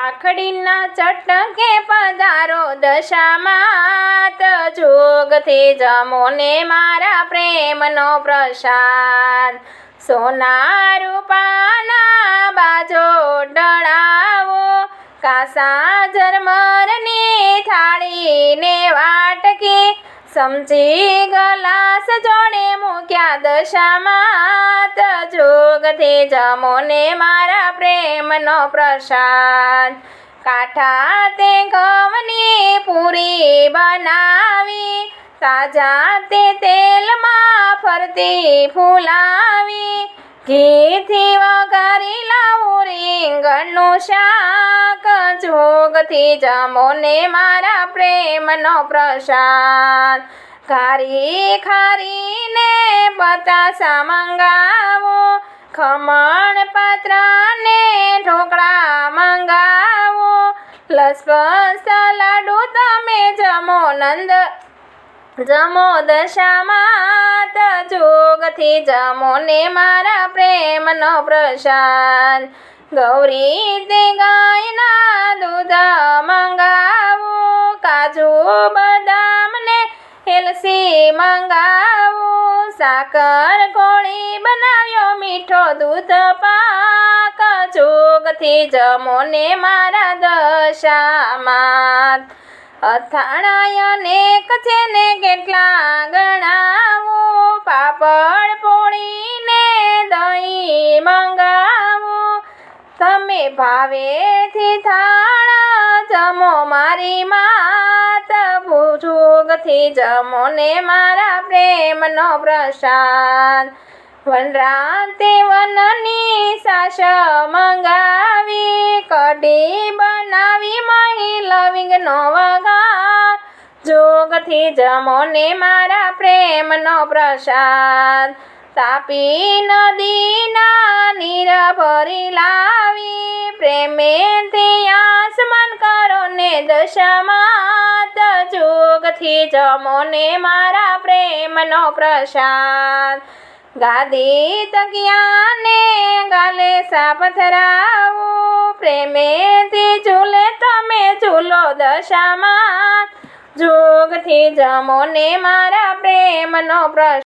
આખડીના ચટકે પધારો દશામાં ત જોગથી જમો ને મારા પ્રેમનો પ્રસાદ. સોના રૂપાના બાજો ડળાવો. કાસા ઝરમરની થાળીને વાટકી. સમજી ગલાસ જોડે મૂક્યા દશામાં ત જોગથી જમો ને મારા પ્રેમનો પ્રસાદ. કાંઠા તે ઘઉંની પૂરી બનાવી, તાજા તે તેલમાં ફરતી ફૂલાવી. ઘીથી વઘારી લાવું રીંગણનું શાક, જોગથી જમો ને મારા પ્રેમનો પ્રસાદ. ખારી ખારીને બતાસા મંગાવો ખમણ પાત્રાને ઢોકળા મંગાવો. લસપસ લાડુ તમે જમો નંદ, જમો દશામાં જોગથી જમો ને મારા પ્રેમનો પ્રસાદ. ગૌરી તે ગાયના દૂધ મંગાવો, કાજુ બદામ ને એલસી મંગાવો, સાકર કોળી બનાવ્યો મીઠો દૂધ પાક. જોગથી જમો ને મારા દશામાં. અથાણાય અનેક છે ને કેટલા ગણાવો? પાપડ પોળીને દહીં મંગાવો. તમે ભાવેથી થાણા, જમો મારી માત ભૂજોગથી જમો ને મારા પ્રેમનો પ્રસાદ. વનરાતે વનની સાસ મંગાવી, કઢી બનાવી મહી લવિંગનો વઘાર. જોગથી જમો ને મારા પ્રેમનો પ્રસાદ. તાપી નદીના નીર ભરી લાવી, પ્રેમેથી આસમાન કરો ને દશામાત જોગથી જમો ને મારા પ્રેમનો પ્રસાદ. ગાદી તકિયાને ગાલે સાપ ધરાવો, પ્રેમેથી ઝૂલે તમે ઝૂલો દશામાં. જોગથી જમો ને મારા પ્રેમનો પ્રસાદ.